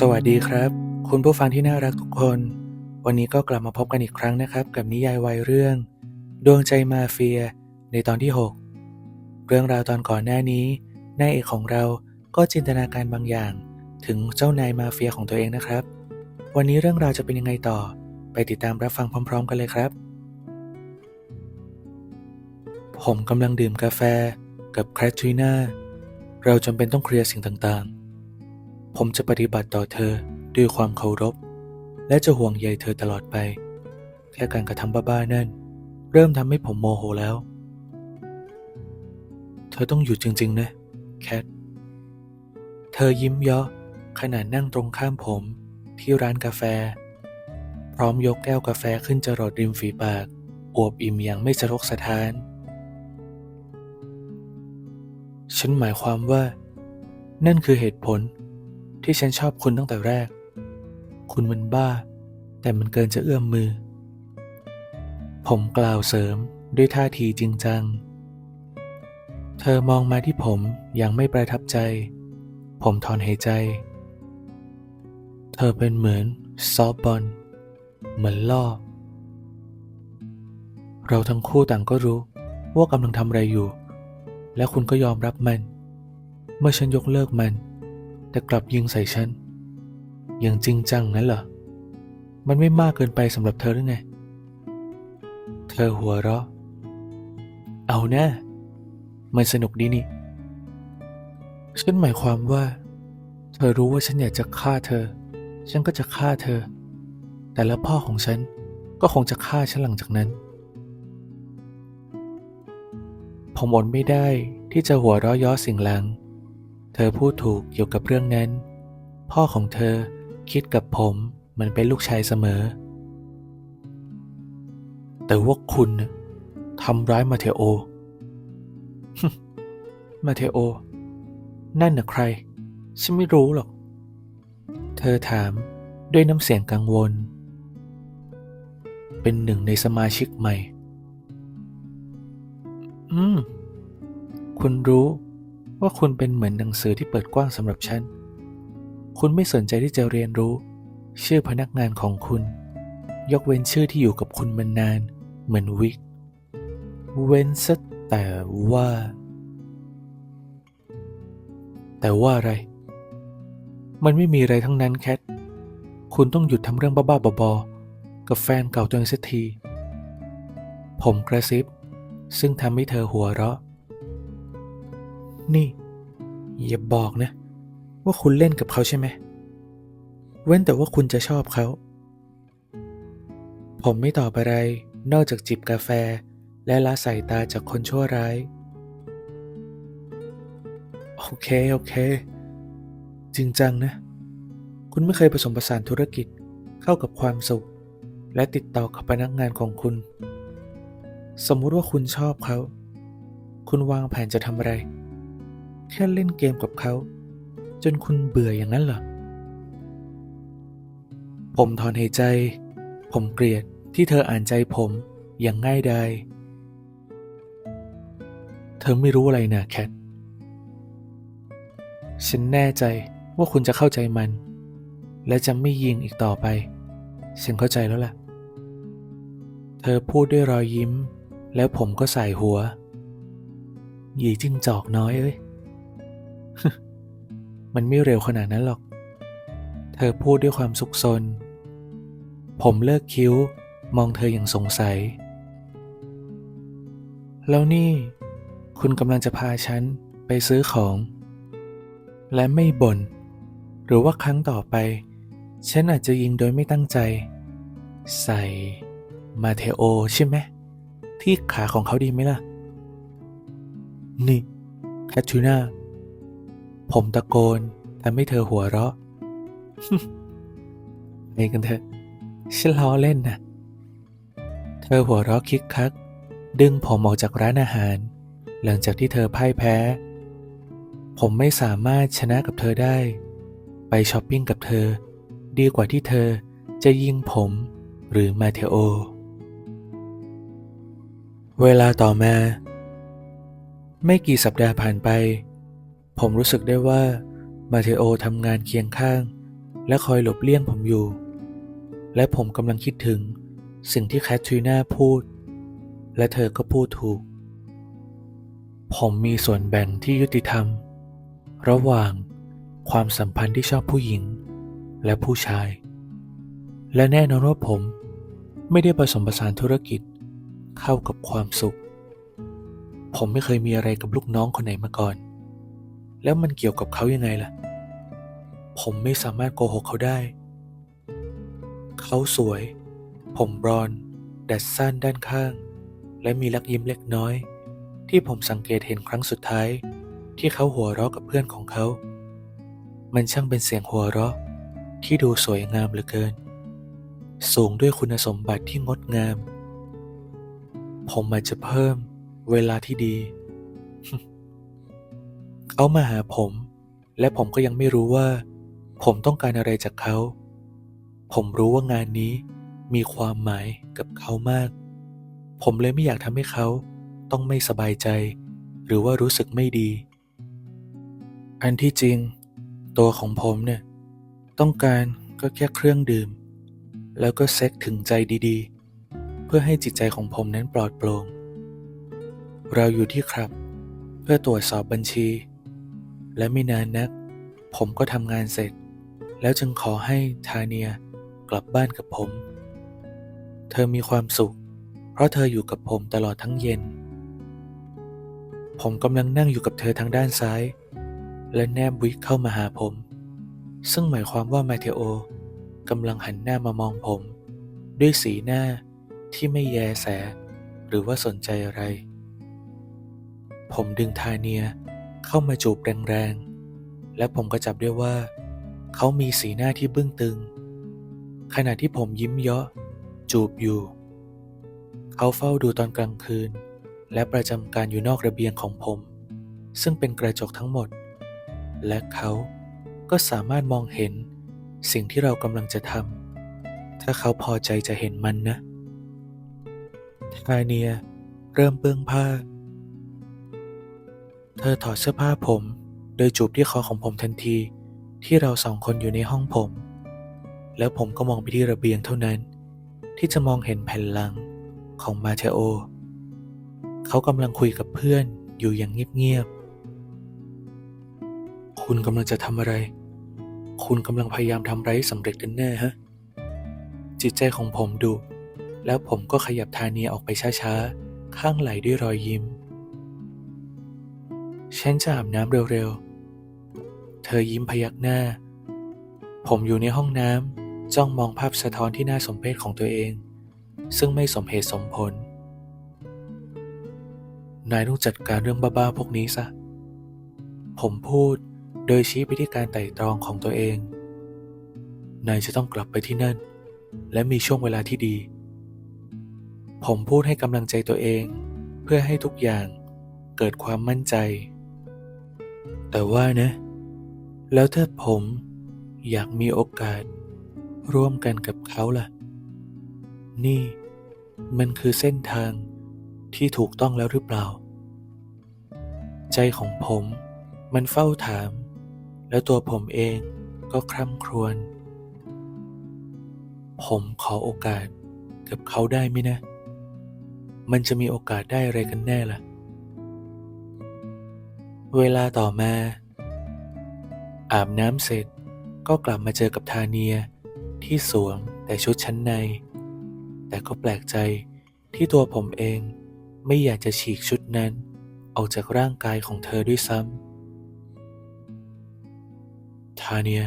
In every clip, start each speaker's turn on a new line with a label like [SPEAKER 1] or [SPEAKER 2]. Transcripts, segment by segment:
[SPEAKER 1] สวัสดีครับ คุณผู้ฟังที่น่ารักทุกคน วันนี้ก็กลับมาพบกันอีกครั้งนะครับ กับนิยายวัยเรื่อง ดวงใจมาเฟีย ในตอนที่ 6 เรื่องราวตอนก่อนหน้านี้นายเอกของเราก็จินตนาการบางอย่าง ถึงเจ้านายมาเฟียของตัวเองนะครับ วันนี้เรื่องราวจะเป็นยังไงต่อ ไปติดตามรับฟังพร้อม ๆ กันเลยครับ ผมกำลังดื่มกาแฟกับแคทรีนาเราจำเป็นต้องเคลียร์สิ่งต่างๆ ผมจะปฏิบัติต่อเธอด้วยความเคารพ และจะห่วงใยเธอตลอดไป แค่การกระทำบ้าๆนั่น เริ่มทำให้ผมโมโหแล้ว เธอต้องหยุดจริง ๆ นะ แคท เธอยิ้มเยาะขณะนั่งตรงข้ามผมที่ร้านกาแฟ พร้อมยกแก้วกาแฟขึ้นจรดริมฝีปาก อวบอิ่มอย่างไม่สะทกสะท้าน ฉันหมายความว่า นั่นคือเหตุผล ที่ฉันชอบคุณตั้งแต่แรก คุณมันบ้า แต่มันเกินจะเอื้อมมือ ผมกล่าวเสริมด้วยท่าทีจริงจัง เธอมองมาที่ผมอย่างไม่ประทับใจ ผมถอนหายใจ เธอเป็นเหมือนซอฟบอลเหมือนล่อ เราทั้งคู่ต่างก็รู้ว่ากำลังทำอะไรอยู่ และคุณก็ยอมรับมัน เมื่อฉันยกเลิกมัน แต่กลับยิงใส่ฉัน อย่างจริงจังนั้นเหรอ มันไม่มากเกินไปสำหรับเธอหรือไง เธอหัวเราะ เอานะ มันสนุกดีนี่ ฉันหมายความว่า เธอรู้ว่าฉันอยากจะฆ่าเธอ ฉันก็จะฆ่าเธอ แต่แล้วพ่อของฉันก็คงจะฆ่าฉันหลังจากนั้น ผมอดไม่ได้ที่จะหัวเราะย้อสิ่งหลัง เธอพูดถูกเกี่ยวกับเรื่องนั้น พ่อของเธอคิดกับผมมือนเป็นลูกชายเสมอ แต่ว่าคุณทำร้ายมาเทโอ มาเทโอ นั่นน่ะใคร ฉันไม่รู้หรอก เธอถามด้วยน้ำเสียงกังวล เป็นหนึ่งในสมาชิกใหม่ อืม คุณรู้ ว่าคุณเป็นเหมือนหนังสือที่เปิดกว้างสำหรับฉัน คุณไม่สนใจที่จะเรียนรู้ ชื่อพนักงานของคุณ ยกเว้นชื่อที่อยู่กับคุณมานาน เหมือนวิก เว้นซะแต่ว่า แต่ว่าอะไร มันไม่มีอะไรทั้งนั้นแคท คุณต้องหยุดทำเรื่องบ้าๆบอๆกับแฟนเก่าตัวเองสักที ผมกระซิบ ซึ่งทำให้เธอหัวเราะ นี่ อย่าบอกนะ ว่าคุณเล่นกับเขาใช่ไหม เว้นแต่ว่าคุณจะชอบเขา ผมไม่ตอบอะไร นอกจากจิบกาแฟ และละสายตาจากคนชั่วร้าย โอเค โอเค จริงจังนะ คุณไม่เคยผสมผสานธุรกิจเข้ากับความสุข และติดต่อกับพนักงานของคุณ สมมุติว่าคุณชอบเขา คุณวางแผนจะทำอะไร แค่เล่นเกมกับเขา จนคุณเบื่ออย่างนั้นเหรอ ผมถอนหายใจ ผมเกลียดที่เธออ่านใจผมอย่างง่ายดายเธอไม่รู้อะไรนะแคท ฉันแน่ใจว่าคุณจะเข้าใจมัน และจะไม่ยิงอีกต่อไป ฉันเข้าใจแล้วล่ะ เธอพูดด้วยรอยยิ้ม แล้วผมก็ใส่หัว หยีจิ้งจอกน้อยเอ้ย มันไม่เร็วขนาดนั้นหรอก เธอพูดด้วยความสุขสน ผมเลิกคิ้วมองเธออย่างสงสัย แล้วนี่ คุณกำลังจะพาฉันไปซื้อของ และไม่บน่น หรือว่าครั้งต่อไป ฉันอาจจะยิงโดยไม่ตั้งใจ ใส่มาเทโอใช่ไหม ที่ขาของเขาดีไหมล่ะ นี่แคทชูน่า ผมตะโกนทำให้เธอหัวเราะไปกันเถอะฉันล้อเล่นนะเธอหัวเราะคิกคัก ดึงผมออกจากร้านอาหาร หลังจากที่เธอพ่ายแพ้ ผมไม่สามารถชนะกับเธอได้ ไปช้อปปิ้งกับเธอ ดีกว่าที่เธอจะยิงผมหรือมาเทโอ เวลาต่อมา ไม่กี่สัปดาห์ผ่านไป ผมรู้สึกได้ว่ามาเทโอทำงานเคียงข้าง และคอยหลบเลี่ยงผมอยู่ และผมกำลังคิดถึงสิ่งที่แคทรีนาพูด และเธอก็พูดถูก ผมมีส่วนแบ่งที่ยุติธรรม ระหว่างความสัมพันธ์ที่ชอบผู้หญิง และผู้ชาย และแน่นอนว่าผมไม่ได้ผสมผสานธุรกิจเข้ากับความสุข ผมไม่เคยมีอะไรกับลูกน้องคนไหนมาก่อน แล้วมันเกี่ยวกับเขายังไงล่ะ ผมไม่สามารถโกหกเขาได้ เขาสวย ผมบรอนด์ดัดสั้นด้านข้าง และมีลักยิ้มเล็กน้อย ที่ผมสังเกตเห็นครั้งสุดท้าย ที่เขาหัวเราะกับเพื่อนของเขา มันช่างเป็นเสียงหัวเราะ ที่ดูสวยงามเหลือเกิน สูงด้วยคุณสมบัติที่งดงาม ผมอาจจะเพิ่มเวลาที่ดี เขามาหาผม และผมก็ยังไม่รู้ว่า ผมต้องการอะไรจากเขา ผมรู้ว่างานนี้มีความหมายกับเขามาก ผมเลยไม่อยากทำให้เขาต้องไม่สบายใจ หรือว่ารู้สึกไม่ดี อันที่จริง ตัวของผมเนี่ย ต้องการก็แค่เครื่องดื่ม แล้วก็เซ็กถึงใจดีๆ เพื่อให้จิตใจของผมนั้นปลอดโปร่งเราอยู่ที่ครับ เพื่อตรวจสอบบัญชี และไม่นานนัก ผมก็ทำงานเสร็จ แล้วจึงขอให้ทาเนียกลับบ้านกับผม เธอมีความสุข เพราะเธออยู่กับผมตลอดทั้งเย็น ผมกำลังนั่งอยู่กับเธอทางด้านซ้าย และแนบวิกเข้ามาหาผม ซึ่งหมายความว่ามาเทโอกำลังหันหน้ามามองผม ด้วยสีหน้าที่ไม่แยแส หรือว่าสนใจอะไร ผมดึงทาเนีย เข้ามาจูบแรงๆ และผมก็จับได้ว่า เขามีสีหน้าที่บึ้งตึง ขณะที่ผมยิ้มเยาะจูบอยู่ เขาเฝ้าดูตอนกลางคืน และประจำการอยู่นอกระเบียงของผม ซึ่งเป็นกระจกทั้งหมด และเขาก็สามารถมองเห็นสิ่งที่เรากำลังจะทำ ถ้าเขาพอใจจะเห็นมันนะทาเนียเริ่มเบื้องผ้า เธอถอดเสื้อผ้าผม โดยจูบที่คอของผมทันที ที่เราสองคนอยู่ในห้องผม แล้วผมก็มองไปที่ระเบียงเท่านั้น ที่จะมองเห็นแผ่นหลังของมาเทโอ เขากำลังคุยกับเพื่อนอยู่อย่างเงียบๆ คุณกำลังจะทำอะไร คุณกำลังพยายามทำไรให้สำเร็จกันแน่ฮะ จิตใจของผมดุแล้วผมก็ขยับทาเนียออกไปช้าๆ ข้างไหลด้วยรอยยิ้ม ฉันจะอาบน้ำเร็วๆ เธอยิ้มพยักหน้า ผมอยู่ในห้องน้ำจ้องมองภาพสะท้อนที่น่าสมเพชของตัวเอง ซึ่งไม่สมเหตุสมผล นายต้องจัดการเรื่องบ้าๆพวกนี้ซะ ผมพูดโดยชี้ไปที่การไต่ตรองของตัวเอง นายจะต้องกลับไปที่นั่น และมีช่วงเวลาที่ดี ผมพูดให้กำลังใจตัวเอง เพื่อให้ทุกอย่างเกิดความมั่นใจ แต่ว่านะ แล้วถ้าผมอยากมีโอกาสร่วมกันกับเขาล่ะ นี่มันคือเส้นทางที่ถูกต้องแล้วหรือเปล่า ใจของผมมันเฝ้าถาม แล้วตัวผมเองก็คร่ำครวญผมขอโอกาสกับเขาได้ไหมนะ มันจะมีโอกาสได้อะไรกันแน่ล่ะ เวลาต่อมา อาบน้ำเสร็จก็กลับมาเจอกับทาเนียที่สวมแต่ชุดชั้นใน แต่ก็แปลกใจที่ตัวผมเองไม่อยากจะฉีกชุดนั้น ออกจากร่างกายของเธอด้วยซ้ำทาเนีย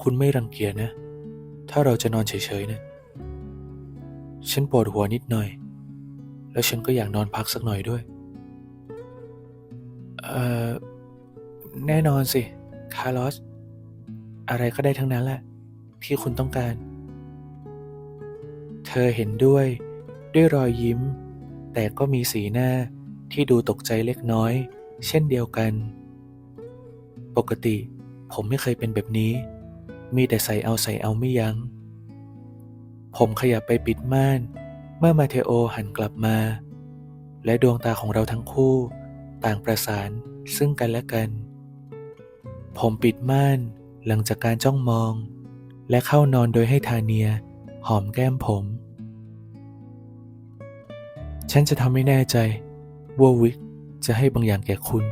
[SPEAKER 1] คุณไม่รังเกียจนะ ถ้าเราจะนอนเฉยๆนะฉันปวดหัวนิดหน่อย แล้วฉันก็อยากนอนพักสักหน่อยด้วย เออแน่นอนสิ คาร์ลอส อะไรก็ได้ทั้งนั้นแหละ ที่คุณต้องการ เธอเห็นด้วย ด้วยรอยยิ้ม แต่ก็มีสีหน้าที่ดูตกใจเล็กน้อย เช่นเดียวกัน ปกติผมไม่เคยเป็นแบบนี้ มีแต่ใส่เอาใส่เอาไม่ยัง้ง ผมขยับไปปิดม่าน เมื่อมาเทโอหันกลับมา และดวงตาของเราทั้งคู่ ต่างประสานซึ่งกันและกัน ผมปิดม่านหลังจากการจ้องมอง และเข้านอนโดยให้ทาเนียหอมแก้มผม ฉันจะทำให้แน่ใจว่าวิกจะให้บางอย่างแก่คุณ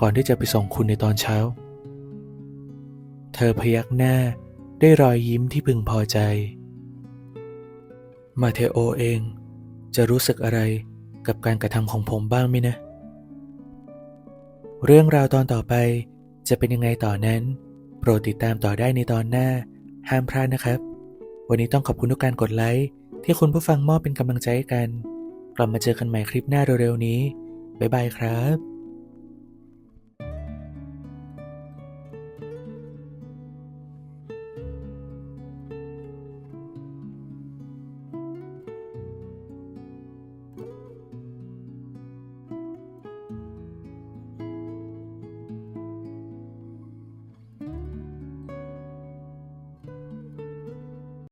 [SPEAKER 1] ก่อนที่จะไปส่งคุณในตอนเช้า เธอพยักหน้าได้รอยยิ้มที่พึงพอใจ มาเทโอเองจะรู้สึกอะไรกับการกระทำของผมบ้างไหมนะ เรื่องราวตอนต่อไปจะเป็นยังไงต่อนั้น โปรดติดตามต่อได้ในตอนหน้า ห้ามพลาดนะครับ วันนี้ต้องขอบคุณทุกการกดไลค์ที่คุณผู้ฟังมอบเป็นกำลังใจให้กัน กลับมาเจอกันใหม่คลิปหน้าเร็วๆนี้ บ๊ายบายครับ